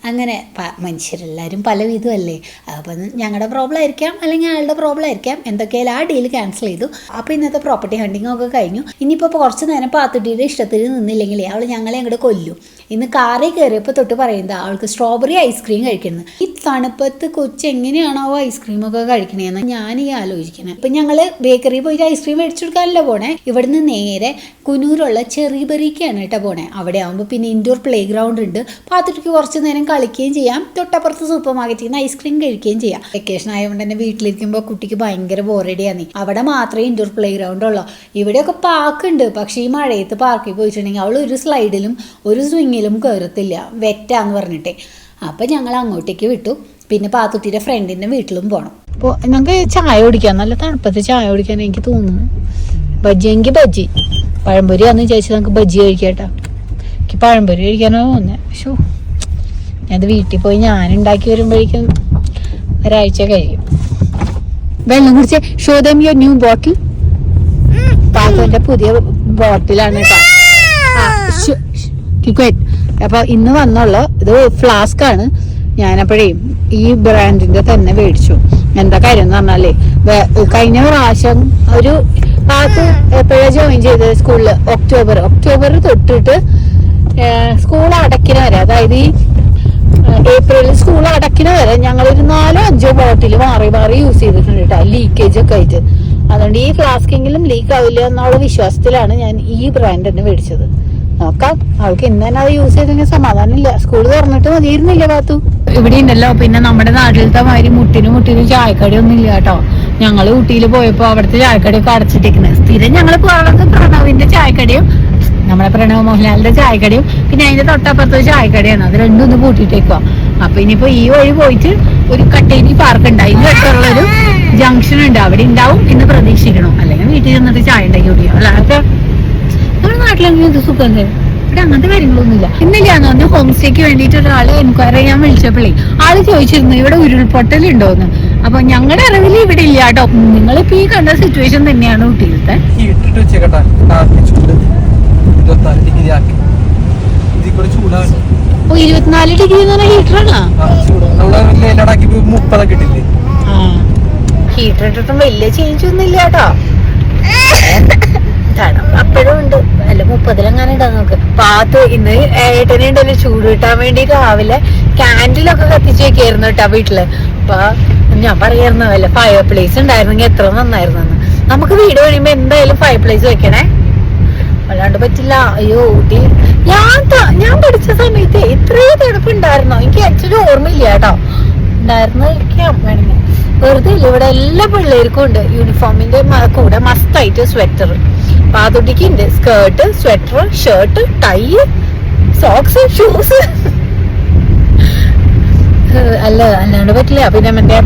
അങ്ങനെ മനുഷ്യരെല്ലാവരും പല വിധമല്ലേ. അപ്പം ഞങ്ങളുടെ പ്രോബ്ലം ആയിരിക്കാം അല്ലെങ്കിൽ അയാളുടെ പ്രോബ്ലം ആയിരിക്കാം. എന്തൊക്കെയാലും ആ ഡീൽ ക്യാൻസൽ ചെയ്തു. അപ്പോൾ ഇന്നത്തെ പ്രോപ്പർട്ടി ഹണ്ടിങ് ഒക്കെ കഴിഞ്ഞു. ഇനിയിപ്പോൾ കുറച്ച് നേരം പാത്തുട്ടിയുടെ ഇഷ്ടത്തിൽ നിന്നില്ലെങ്കിൽ അവൾ ഞങ്ങളെ അങ്ങോട്ട് കൊല്ലും. ഇന്ന് കാറിൽ കയറിയപ്പോൾ തൊട്ട് പറയുന്നത് അവൾക്ക് സ്ട്രോബെറി ഐസ്ക്രീം കഴിക്കുന്നത് ഈ തണുപ്പത്ത് കൊച്ച് എങ്ങനെയാണോ ഐസ്ക്രീം ഒക്കെ കഴിക്കണേന്ന് ഞാൻ ഈ ആലോചിക്കുന്നത് ഇപ്പം ഞങ്ങൾ ബേക്കറി പോയിട്ട് ഐസ്ക്രീം മേടിച്ചു കൊടുക്കാനല്ല പോണേ? ഇവിടുന്ന് നേരെ കുനൂരുള്ള ചെറിയ ബെറിക്കാണ് കേട്ടോ പോണേ. അവിടെ ആകുമ്പോൾ പിന്നെ ഇൻഡോർ പ്ലേ ഗ്രൗണ്ട് ഉണ്ട്. പാത്തുട്ടിക്ക് കുറച്ച് നേരം കളിക്കുകയും ചെയ്യാം. തൊട്ടപ്പുറത്ത് സൂപ്പർ മാർക്കറ്റിൽ നിന്ന് ഐസ്ക്രീം കഴിക്കുകയും ചെയ്യാം. വെക്കേഷൻ ആയതുകൊണ്ട് തന്നെ വീട്ടിലിരിക്കുമ്പോൾ കുട്ടിക്ക് ഭയങ്കര ബോറടിയാണ് അവിടെ മാത്രമേ ഇൻഡോർ പ്ലേ ഗ്രൗണ്ട് ഉള്ളൂ. ഇവിടെയൊക്കെ പാർക്ക് ഉണ്ട്. പക്ഷേ ഈ മഴയത്ത് പാർക്കിൽ പോയിട്ടുണ്ടെങ്കിൽ അവൾ ഒരു സ്ലൈഡിലും ഒരു സ്വിങ്ങിലും കയറത്തില്ല വെറ്റാന്ന് പറഞ്ഞിട്ടേ. അപ്പം ഞങ്ങൾ അങ്ങോട്ടേക്ക് വിട്ടു. പിന്നെ പാത്തുട്ടിയുടെ ഫ്രണ്ടിന്റെ വീട്ടിലും പോകണം അപ്പോൾ ഞങ്ങൾക്ക് ചായ കുടിക്കാം. നല്ല തണുപ്പത്ത് ചായ കുടിക്കാൻ എനിക്ക് തോന്നുന്നു. ബജ്ജി എങ്കിൽ ബജ്ജി. പഴംപൊരി ആണെന്ന് വിചാരിച്ചു നമുക്ക് ബജ്ജി കഴിക്കാം കേട്ടോ. എനിക്ക് പഴംപൊരി കഴിക്കാനോ തോന്നുന്നേ. ഷോ ഞാനത് വീട്ടിൽ പോയി ഞാൻ ഉണ്ടാക്കി വരുമ്പോഴേക്കും ഒരാഴ്ച കഴിയും. വെള്ളം കുറിച്ച് show them your new bottle? പാത്രന്റെ പുതിയ ബോട്ടിലാണ്. അപ്പൊ ഇന്ന് വന്നുള്ളു ഇത് ഫ്ലാസ്ക് ആണ്. ഞാനപ്പോഴേ ഈ ബ്രാൻഡിന്റെ തന്നെ മേടിച്ചു. എന്താ കാര്യം എന്ന് പറഞ്ഞാലേ കഴിഞ്ഞ പ്രാവശ്യം ഒരു പാത്ത് എപ്പോഴാ ജോയിൻ ചെയ്തത് സ്കൂളിൽ ഒക്ടോബർ. ഒക്ടോബർ തൊട്ടിട്ട് സ്കൂൾ അടയ്ക്കുന്ന വരെ അതായത് ഈ ഏപ്രിലിൽ സ്കൂൾ അടക്കണ വരെ ഞങ്ങൾ ഒരു നാലോ അഞ്ചോ ബോട്ടിൽ മാറി മാറി യൂസ് ചെയ്തിട്ടുണ്ട് കേട്ടോ ലീക്കേജ് ഒക്കെ ആയിട്ട്. അതുകൊണ്ട് ഈ ഫ്ലാസ്കെങ്കിലും ലീക്ക് ആവില്ല എന്നുള്ള വിശ്വാസത്തിലാണ് ഞാൻ ഈ ബ്രാൻഡ് തന്നെ മേടിച്ചത്. നോക്കാം. അവൾക്ക് ഇന്ന് തന്നെ അത് യൂസ് ചെയ്തെങ്കിൽ സമാധാനമില്ല. സ്കൂൾ തുറന്നിട്ട് മതിയിരുന്നില്ല പാത്തു? ഇവിടെ ഉണ്ടല്ലോ. പിന്നെ നമ്മുടെ നാട്ടിലത്തെ മാതിരി മുട്ടിനും മുട്ടിനും ചായക്കടി ഒന്നും ഇല്ല കേട്ടോ. ഞങ്ങൾ ഊട്ടിയിൽ പോയപ്പോ അവിടുത്തെ ചായക്കടിയൊക്കെ അടച്ചിട്ടിരിക്കുന്നത് സ്ഥിരം ഞങ്ങൾ പോകാറുള്ളത് പ്രണവിന്റെ ചായക്കടിയും നമ്മുടെ പ്രണവ് മോഹൻലാലിന്റെ ചായക്കടയും പിന്നെ അതിന്റെ തൊട്ടപ്പുറത്ത് ചായക്കടയാണ്. അത് രണ്ടും ഒന്ന് പൂട്ടിയിട്ടേക്കുക അപ്പൊ ഇനിയിപ്പോ ഈ വഴി പോയിട്ട് ഒരു കട്ടേരി പാർക്ക് ഉണ്ട്. അതിന്റെ അടുത്തുള്ള ഒരു ജംഗ്ഷൻ ഉണ്ട്. അവിടെ ഉണ്ടാവും എന്ന് പ്രതീക്ഷിക്കണം. അല്ലെങ്കിൽ വീട്ടിൽ ചെന്നിട്ട് ചായ ഉണ്ടാക്കി കുടിക്കാം. അല്ലാതെ നമ്മുടെ നാട്ടിലെങ്കിലും ഇത് സുഖം ഇവിടെ അങ്ങനത്തെ കാര്യങ്ങളൊന്നുമില്ല. ഇന്നില്ലാന്ന് പറഞ്ഞു ഹോം സ്റ്റേക്ക് വേണ്ടിയിട്ട് ഒരാളെ എൻക്വയറി ചെയ്യാൻ വിളിച്ചപ്പോഴേ ആൾ ചോദിച്ചിരുന്നു ഇവിടെ ഉരുൾപൊട്ടൽ ഉണ്ടോന്ന്? അപ്പൊ ഞങ്ങളുടെ അറിവിൽ ഇവിടെ ഇല്ല കേട്ടോ. നിങ്ങളിപ്പോ ഈ കണ്ട സിറ്റുവേഷൻ തന്നെയാണ് ഊട്ടിയിലത്തെ ഇട്ടിട്ട് വെച്ചേക്കട്ടെ താത്തി ചൂട് ഇരുപത്തിനാല് ഡിഗ്രി ആക്കി. ഇതിൽ കൂടെ ചൂടാണ്. ഓ ഇരുപത്തിനാല് ഡിഗ്രി എന്ന് പറഞ്ഞാൽ ഹീറ്ററാണോ ആ ചൂട് നമ്മളെ ലേറ്റാക്കി മുപ്പതൊക്കെ ഇട്ടില്ലേ. ഹീറ്റർ ഇട്ടിട്ടും വലിയ ചേഞ്ച് ഒന്നും ഇല്ല കേട്ടോ. തണുപ്പ് അപ്പോഴും ഉണ്ട്. അല്ല മുപ്പതിലെങ്ങനെ ഇടാൻ നോക്ക് പാത്ത് ഇന്ന് ഏട്ടനെ ഉണ്ടല്ലോ ചൂട് കിട്ടാൻ വേണ്ടി രാവിലെ ക്യാൻഡിലൊക്കെ കത്തിച്ച് വെക്കായിരുന്നു കേട്ടോ വീട്ടിൽ. അപ്പൊ ഞാൻ പറയായിരുന്നു വല്ല ഫയർ പ്ലേസ് ഉണ്ടായിരുന്നെങ്കിൽ എത്ര നന്നായിരുന്നു നമുക്ക് വീട് കഴിയുമ്പോ എന്തായാലും ഫയർ പ്ലേസ് വെക്കണേ. അല്ലാണ്ട് പറ്റില്ല. അയ്യോ ഊട്ടി. ഞാൻ ഞാൻ പഠിച്ച സമയത്ത് ഇത്രയും തണുപ്പ് ഉണ്ടായിരുന്നോ. എനിക്ക് ആക്ച്വലി ഓർമ്മയില്ല കേട്ടോ. ഉണ്ടായിരുന്നിരിക്കാം വേണമെങ്കിൽ. വെറുതെ ഇല്ല. ഇവിടെ എല്ലാ പിള്ളേർക്കും ഉണ്ട്. യൂണിഫോമിന്റെ കൂടെ മസ്തായിട്ട് സ്വെറ്റർ പാതുട്ടിക്ക് ഉണ്ട് skirt sweater shirt tie socks shoes. അല്ല അല്ലാണ്ട് പറ്റില്ല. പിന്നെ മറ്റേ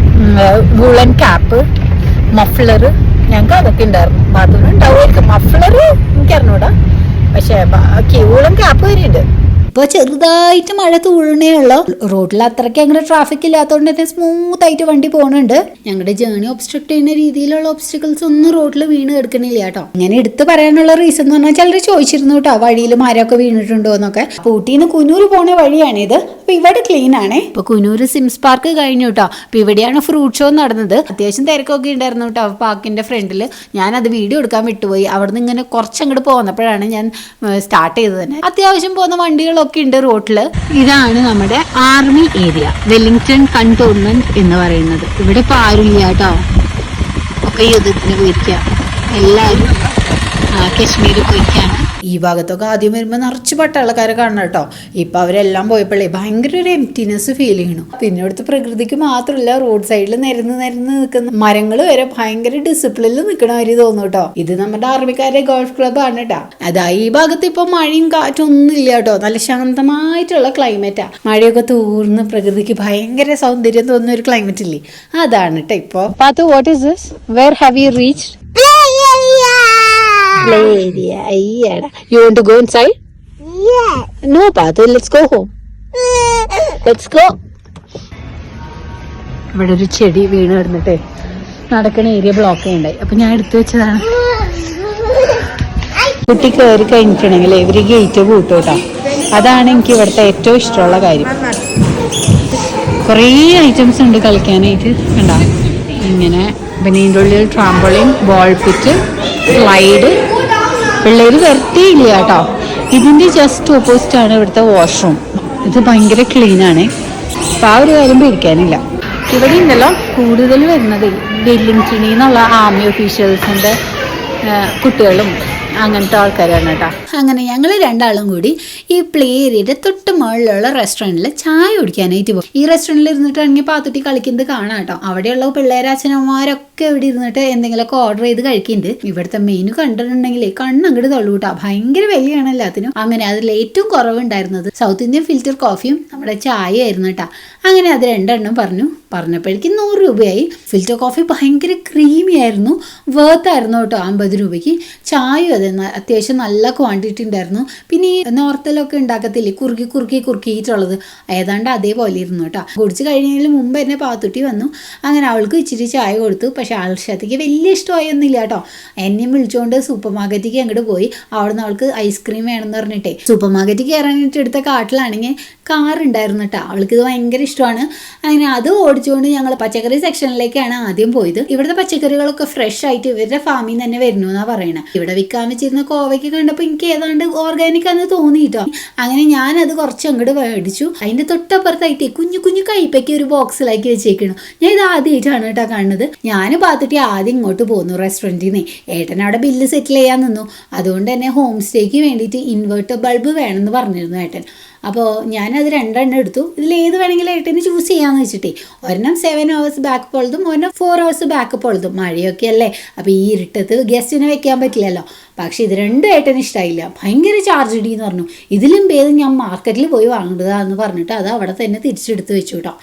വൂളൻ ക്യാപ്പ് മഫ്ലർ ഞങ്ങൾക്ക് അതൊക്കെ ഉണ്ടായിരുന്നു ബാത്റൂമിൽ ഉണ്ടാവുമായിരിക്കും. മഫ്ലർ എനിക്കറിഞ്ഞൂടാ. പക്ഷെ ബാക്കി വൂളൻ ക്യാപ്പ് വരെയുണ്ട്. ഇപ്പോൾ ചെറുതായിട്ട് മഴ തൂഴണേ ഉള്ളൂ. റോഡിൽ അത്രയ്ക്ക് അങ്ങനെ ട്രാഫിക് ഇല്ലാത്തതുകൊണ്ട് തന്നെ സ്മൂത്ത് ആയിട്ട് വണ്ടി പോകുന്നുണ്ട് ഞങ്ങളുടെ ജേണി ഒബ്സ്ട്രക്ട് ചെയ്യുന്ന രീതിയിലുള്ള ഒബ്സ്റ്റിക്കിൾസ് ഒന്നും റോഡിൽ വീണ് കിടക്കണില്ല കേട്ടോ. ഇങ്ങനെ എടുത്ത് പറയാനുള്ള റീസൺ എന്ന് പറഞ്ഞാൽ ചിലർ ചോദിച്ചിരുന്നു കേട്ടോ വഴിയിൽ മരമൊക്കെ വീണിട്ടുണ്ടോ എന്നൊക്കെ. ഊട്ടിന്ന് കുനൂർ പോണ വഴിയാണിത് അപ്പൊ ഇവിടെ ക്ലീൻ ആണേ. ഇപ്പൊ കുനൂർ സിംസ് പാർക്ക് കഴിഞ്ഞു കേട്ടോ. അപ്പൊ ഇവിടെയാണ് ഫ്രൂട്ട് ഷോ നടന്നത്. അത്യാവശ്യം തിരക്കൊക്കെ ഉണ്ടായിരുന്നു കേട്ടോ. പാർക്കിന്റെ ഫ്രണ്ടിൽ ഞാനത് വീഡിയോ എടുക്കാൻ വിട്ടുപോയി. അവിടുന്ന് ഇങ്ങനെ കുറച്ചങ്ങോട്ട് പോന്നപ്പോഴാണ് ഞാൻ സ്റ്റാർട്ട് ചെയ്തത് തന്നെ. അത്യാവശ്യം പോകുന്ന വണ്ടികളൊക്കെ ഉണ്ട് റോട്ടിൽ. ഇതാണ് നമ്മുടെ ആർമി ഏരിയ വെല്ലിംഗ്ടൺ കണ്ടോൺമെന്റ് എന്ന് പറയുന്നത്. ഇവിടെ ഇപ്പൊ ആരുമില്ല കേട്ടോ. ഒക്കെ യുദ്ധത്തിന് പോയിരിക്കുക എല്ലാവരും കശ്മീരിൽ പോയിരിക്കാണ്. ഈ ഭാഗത്തൊക്കെ ആദ്യം വരുമ്പോൾ നിറച്ച് പട്ടാളക്കാരെ കാണണം കേട്ടോ. ഇപ്പം അവരെല്ലാം പോയപ്പോഴേ ഭയങ്കര ഒരു എംറ്റിനെസ് ഫീൽ ചെയ്യണു. പിന്നെ ഇവിടുത്തെ പ്രകൃതിക്ക് മാത്രമല്ല റോഡ് സൈഡിൽ നിരന്ന് നിരന്ന് നിൽക്കുന്ന മരങ്ങൾ വരെ ഭയങ്കര ഡിസിപ്ലിനിൽ നിൽക്കണ മാതിരി തോന്നും കേട്ടോ. ഇത് നമ്മുടെ ആർമിക്കാരെ ഗോൾഫ് ക്ലബ് ആണ് കേട്ടോ. അതാ ഈ ഭാഗത്ത് ഇപ്പം മഴയും കാറ്റും ഒന്നും ഇല്ല കേട്ടോ. നല്ല ശാന്തമായിട്ടുള്ള ക്ലൈമറ്റാ മഴയൊക്കെ തൂർന്ന് പ്രകൃതിക്ക് ഭയങ്കര സൗന്ദര്യം തോന്നുന്ന ഒരു ക്ലൈമറ്റ് ഇല്ലേ? അതാണ് കേട്ടോ ഇപ്പോൾ what is this where have you reach play area. Yeah. You want to go inside Yeah. No Pathu let's go home let's go ഇവിടെ ഒരു ചെടി വീണ് കിടന്നിട്ടേ. നടക്കണ ഏരിയ ബ്ലോക്ക് ചെയ്യണ്ടായി അപ്പൊ ഞാൻ എടുത്തു വെച്ചതാണ് കുട്ടി കയറി കഴിഞ്ഞിട്ടുണ്ടെങ്കിൽ ഇവർ ഗേറ്റ് കൂട്ടൂട്ടാ അതാണ് എനിക്ക് ഇവിടുത്തെ ഏറ്റവും ഇഷ്ടമുള്ള കാര്യം. കുറേ ഐറ്റംസ് ഉണ്ട് കളിക്കാനായിട്ട്. കണ്ടോ? ഇങ്ങനെ പിന്നെ ഇതിന്റെ ഉള്ളിൽ ട്രാമ്പോളിൻ ബോൾ പിറ്റ് സ്ലൈഡ് പിള്ളേർ വരത്തേയില്ല കേട്ടോ. ഇതിന്റെ ജസ്റ്റ് ഓപ്പോസിറ്റ് ആണ് ഇവിടുത്തെ വാഷ്റൂം ഇത് ഭയങ്കര ക്ലീനാണ് അപ്പം ആ ഒരു കാര്യം പേടിക്കാനില്ല. ഇവിടെ ഉണ്ടല്ലോ കൂടുതൽ വരുന്നത് വെല്ലിംഗ്ടണിൽ നിന്നുള്ള ആർമി ഒഫീഷ്യൽസിന്റെ കുട്ടികളും അങ്ങനത്തെ ആൾക്കാരാണ് കേട്ടോ. അങ്ങനെ ഞങ്ങൾ രണ്ടാളും കൂടി ഈ പ്ലേ ഏരിയയുടെ തൊട്ട് മുകളിലുള്ള റെസ്റ്റോറന്റിൽ ചായ കുടിക്കാനായിട്ട് പോകും ഈ റെസ്റ്റോറന്റിൽ ഇരുന്നിട്ടാണെങ്കിൽ പാത്തുട്ടി കളിക്കുന്നത് കാണാം കേട്ടോ. അവിടെയുള്ള പിള്ളേരെ അച്ഛനമ്മമാരൊക്കെ ഇവിടെ ഇരുന്നിട്ട് എന്തെങ്കിലുമൊക്കെ ഓർഡർ ചെയ്ത് കഴിക്കുന്നുണ്ട്. ഇവിടുത്തെ മെനു കണ്ടിട്ടുണ്ടെങ്കിൽ കണ്ണങ്ങോട്ട് തള്ളു കേട്ടോ. ഭയങ്കര വിലയാണ് എല്ലാത്തിനും. അങ്ങനെ അതിൽ ഏറ്റവും കുറവുണ്ടായിരുന്നത് സൗത്ത് ഇന്ത്യൻ ഫിൽറ്റർ കോഫിയും നമ്മുടെ ചായ ആയിരുന്നു കേട്ടോ. അങ്ങനെ അത് രണ്ടെണ്ണം പറഞ്ഞു. പറഞ്ഞപ്പോഴേക്കും നൂറ് രൂപയായി. ഫിൽറ്റർ കോഫി ഭയങ്കര ക്രീമി ആയിരുന്നു. വേർത്ത് ആയിരുന്നു കേട്ടോ അമ്പത് രൂപയ്ക്ക്. ചായയും അതെ അത്യാവശ്യം നല്ല ക്വാണ്ടിറ്റി ഉണ്ടായിരുന്നു. പിന്നെ ഈ നോർത്തിലൊക്കെ ഉണ്ടാക്കത്തില്ലേ? കുറുക്കി കുറുക്കി കുറുക്കിയിട്ടുള്ളത്. ഏതാണ്ട് അതേപോലെ ഇരുന്നു കേട്ടോ. കുടിച്ച് കഴിഞ്ഞതിന് മുമ്പ് എന്നെ പാത്തുട്ടി വന്നു. അങ്ങനെ അവൾക്ക് ഇച്ചിരി ചായ കൊടുത്തു. പക്ഷെ ആൾഷത്തേക്ക് വലിയ ഇഷ്ടമായൊന്നുമില്ല കേട്ടോ. എന്നെയും വിളിച്ചുകൊണ്ട് സൂപ്പർ മാർക്കറ്റിലേക്ക് അങ്ങോട്ട് പോയി. അവിടുന്ന് അവൾക്ക് ഐസ്ക്രീം വേണമെന്ന് പറഞ്ഞിട്ടേ. സൂപ്പർ മാർക്കറ്റിൽ കയറാനായിട്ട് എടുത്ത കാട്ടിലാണെങ്കിൽ കാർ ഉണ്ടായിരുന്നു കേട്ടോ. അവൾക്ക് ഇത് ഭയങ്കര ഇഷ്ടമാണ്. അങ്ങനെ അത് ഓടിച്ചുകൊണ്ട് ഞങ്ങൾ പച്ചക്കറി സെക്ഷനിലേക്കാണ് ആദ്യം പോയത്. ഇവിടുത്തെ പച്ചക്കറികളൊക്കെ ഫ്രഷ് ആയിട്ട് ഇവരുടെ ഫാമിൽ നിന്ന് തന്നെ വരുന്നു എന്നാണ് പറയണത് ഇവിടെ വിൽക്കാൻ വെച്ചിരുന്ന കോവയ്ക്ക് കണ്ടപ്പോൾ എനിക്ക് ഏതാണ്ട് ഓർഗാനിക് ആണെന്ന് തോന്നി കേട്ടോ. അങ്ങനെ ഞാൻ അത് കുറച്ച് അങ്ങോട്ട് മേടിച്ചു. അതിന്റെ തൊട്ടപ്പുറത്തായിട്ട് കുഞ്ഞു കുഞ്ഞു കൈപ്പയ്ക്ക് ഒരു ബോക്സിലാക്കി വെച്ചേക്കണം. ഞാൻ ഇത് ആദ്യമായിട്ടാണ് കേട്ടോ കാണുന്നത്. ഞാൻ പാത്തിട്ട് ആദ്യം ഇങ്ങോട്ട് പോന്നു റെസ്റ്റോറന്റിൽ നിന്ന് ഏട്ടൻ അവിടെ ബില്ല് സെറ്റിൽ ചെയ്യാൻ നിന്നു. അതുകൊണ്ട് തന്നെ ഹോം സ്റ്റേക്ക് വേണ്ടിയിട്ട് ഇൻവേർട്ടർ ബൾബ് വേണമെന്ന് പറഞ്ഞിരുന്നു ഏട്ടൻ. അപ്പോൾ ഞാനത് രണ്ടെണ്ണം എടുത്തു. ഇതിൽ ഏത് വേണമെങ്കിലും ഏട്ടന് ചൂസ് ചെയ്യാമെന്ന് വെച്ചിട്ടേ. ഒരെണ്ണം സെവൻ ഹവേഴ്സ് ബാക്ക് പോളതും ഒരെണ്ണം ഫോർ ഹവേഴ്സ് ബാക്ക് പോളതും മഴയൊക്കെ അല്ലേ? അപ്പോൾ ഈ ഇരുട്ടത്ത് ഗസ്റ്റിനെ വെക്കാൻ പറ്റില്ലല്ലോ. പക്ഷേ ഇത് രണ്ടും ഏട്ടന് ഇഷ്ടമായില്ല ഭയങ്കര ചാർജ് ഇടി എന്ന് പറഞ്ഞു. ഇതിലും ഭേദം ഞാൻ മാർക്കറ്റിൽ പോയി വാങ്ങേണ്ടതാന്ന് പറഞ്ഞിട്ട് അത് അവിടെ തന്നെ തിരിച്ചെടുത്ത് വെച്ചു കേട്ടോ.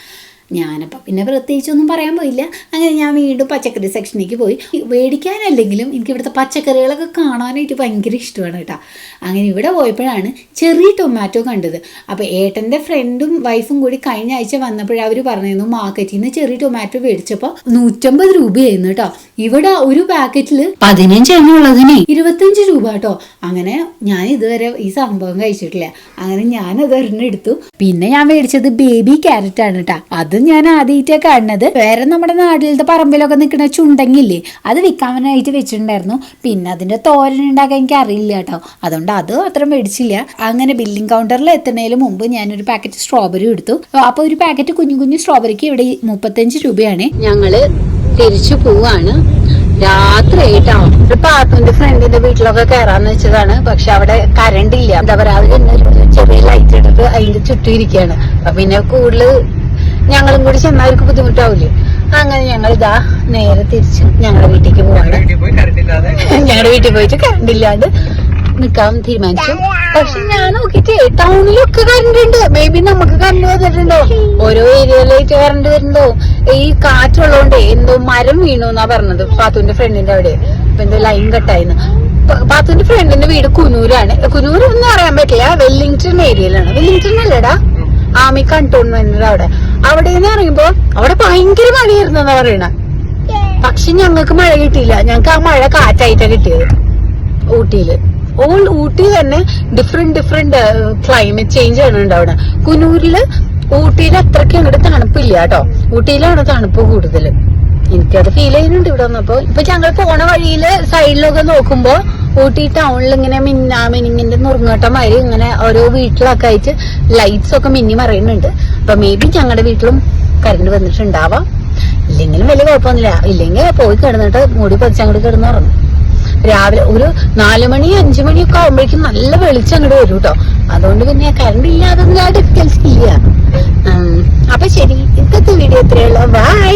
ഞാനപ്പോൾ പിന്നെ പ്രത്യേകിച്ചൊന്നും പറയാൻ പോയില്ല. അങ്ങനെ ഞാൻ വീണ്ടും പച്ചക്കറി സെക്ഷനിലേക്ക് പോയി. മേടിക്കാനല്ലെങ്കിലും എനിക്ക് ഇവിടുത്തെ പച്ചക്കറികളൊക്കെ കാണാനായിട്ട് ഭയങ്കര ഇഷ്ടമാണ് കേട്ടോ. അങ്ങനെ ഇവിടെ പോയപ്പോഴാണ് ചെറിയ ടൊമാറ്റോ കണ്ടത്. അപ്പോൾ ഏട്ടന്റെ ഫ്രണ്ടും വൈഫും കൂടി കഴിഞ്ഞ ആഴ്ച വന്നപ്പോഴേ അവർ പറഞ്ഞിരുന്നു മാർക്കറ്റിൽ നിന്ന് ചെറിയ ടൊമാറ്റോ മേടിച്ചപ്പോൾ നൂറ്റമ്പത് രൂപയായിരുന്നു കേട്ടോ. ഇവിടെ ഒരു പാക്കറ്റിൽ പതിനഞ്ച് എണ്ണം ഉള്ളതിന് ഇരുപത്തഞ്ച് രൂപ കേട്ടോ. അങ്ങനെ ഞാൻ ഇതുവരെ ഈ സംഭവം കഴിച്ചിട്ടില്ല. അങ്ങനെ ഞാൻ അത് ഒരെണ്ണം എടുത്തു. പിന്നെ ഞാൻ മേടിച്ചത് ബേബി ക്യാരറ്റ് ആണ് കേട്ടോ. അത് ഞാൻ ആദ്യമായിട്ടാണ് കാണുന്നത്. വേറെ നമ്മുടെ നാട്ടിലത്തെ പറമ്പിലൊക്കെ നിൽക്കുന്ന ചുണ്ടെങ്കില്ലേ അത് വിൽക്കാനായിട്ട് വെച്ചിട്ടുണ്ടായിരുന്നു. പിന്നെ അതിന്റെ തോരൻ ഉണ്ടാക്കാൻ എനിക്ക് അറിയില്ല കേട്ടോ. അതുകൊണ്ട് അത് അത്ര മേടിച്ചില്ല. അങ്ങനെ ബില്ലിംഗ് കൗണ്ടറിൽ എത്തുന്നതിന് മുമ്പ് ഞാനൊരു പാക്കറ്റ് സ്ട്രോബെറി എടുത്തു. അപ്പോൾ ഒരു പാക്കറ്റ് കുഞ്ഞു കുഞ്ഞു സ്ട്രോബെറിക്ക് ഇവിടെ മുപ്പത്തഞ്ച് രൂപയാണ്. ഞങ്ങൾ തിരിച്ചു പോവാണ്. രാത്രി ആയിട്ടോ ഒരു പാത്തുന്റെ ഫ്രണ്ടിന്റെ വീട്ടിലൊക്കെ കയറാന്ന് വെച്ചതാണ്. പക്ഷെ അവിടെ കറണ്ട് ഇല്ല. എന്താ പറയാ അത് ചെറിയ ലൈറ്റ് എടുത്ത് അതിന്റെ ചുറ്റും ഇരിക്കുകയാണ്. പിന്നെ കൂടുതൽ ഞങ്ങളും കൂടി ചെന്നാൽ അവർക്ക് ബുദ്ധിമുട്ടാവില്ലേ അങ്ങനെ ഞങ്ങൾ ഇതാ നേരെ തിരിച്ച് ഞങ്ങളുടെ വീട്ടിലേക്ക് പോവാണ്. ഞങ്ങളുടെ വീട്ടിൽ പോയിട്ട് കറണ്ട് ഇല്ലാണ്ട് നിക്കാൻ തീരുമാനിച്ചു. പക്ഷെ ഞാൻ നോക്കിട്ട് ടൗണിലൊക്കെ കറണ്ട് ഉണ്ട്. മേ ബി നമുക്ക് കറണ്ട് വന്നിട്ടുണ്ടോ? ഓരോ ഏരിയയിലായിട്ട് കറണ്ട് വരുന്നുണ്ടോ? ഈ കാറ്റുള്ളതുകൊണ്ട് എന്തോ മരം വീണു എന്നാ പറഞ്ഞത് പാത്തുവിന്റെ ഫ്രണ്ടിന്റെ അവിടെ. എന്തോ ലൈൻ കട്ടായിരുന്നു പാത്തുവിന്റെ ഫ്രണ്ടിന്റെ വീട് കുനൂരാണ്. കുനൂർ ഒന്നും അറിയാൻ പറ്റില്ല. വെല്ലിംഗ്ടൺ ഏരിയയിലാണ് വെല്ലിംഗ്ടൺ അല്ലേടാ. ആമി കണ്ടോൺമെന്റ് അവിടെ. അവിടെ നിന്ന് പറയുമ്പോ അവിടെ ഭയങ്കര മഴയായിരുന്നു എന്നാ പറയണ. പക്ഷെ ഞങ്ങൾക്ക് മഴ കിട്ടിയില്ല. ഞങ്ങൾക്ക് ആ മഴ കാറ്റായിട്ടാ കിട്ടിയത് ഊട്ടിയിൽ. ഓൾ ഊട്ടി തന്നെ ഡിഫറെന്റ് ഡിഫറെന്റ് ക്ലൈമറ്റ് ചേഞ്ച് ആണ് അവിടെ. കുനൂരിൽ ഊട്ടിയിൽ അത്രയ്ക്ക് അങ്ങോട്ട് തണുപ്പില്ല കേട്ടോ. ഊട്ടിയിലാണ് തണുപ്പ് കൂടുതൽ എനിക്കത് ഫീൽ ചെയ്യുന്നുണ്ട് ഇവിടെ വന്നപ്പോ. ഇപ്പൊ ഞങ്ങൾ പോണ വഴിയിൽ സൈഡിലൊക്കെ നോക്കുമ്പോ ഊട്ടി ടൗണിൽ ഇങ്ങനെ മിന്നാ മിനിങ്ങിന്റെ നുറുങ്ങോട്ടമാര് ഇങ്ങനെ ഓരോ വീട്ടിലൊക്കെ ആയിട്ട് ലൈറ്റ്സ് ഒക്കെ മിന്നി മറയുന്നുണ്ട്. അപ്പൊ മേ ബി ഞങ്ങളുടെ വീട്ടിലും കറണ്ട് വന്നിട്ടുണ്ടാവാം. ഇല്ലെങ്കിലും വലിയ കുഴപ്പമൊന്നുമില്ല. ഇല്ലെങ്കിൽ പോയി കിടന്നിട്ട് മൂടി പതിച്ച് അങ്ങോട്ട് കിടന്നുറങ്ങും. രാവിലെ ഒരു നാലു മണി അഞ്ചു മണിയൊക്കെ ആകുമ്പോഴേക്കും നല്ല വെളിച്ചം അങ്ങോട്ട് വരും കേട്ടോ അതുകൊണ്ട് പിന്നെ കറണ്ട് ഇല്ലാതെ ഡിഫിക്കൽസ് ഇല്ല അപ്പൊ ശരി. ഇന്നത്തെ വീഡിയോ ഇത്രയുള്ള ബൈ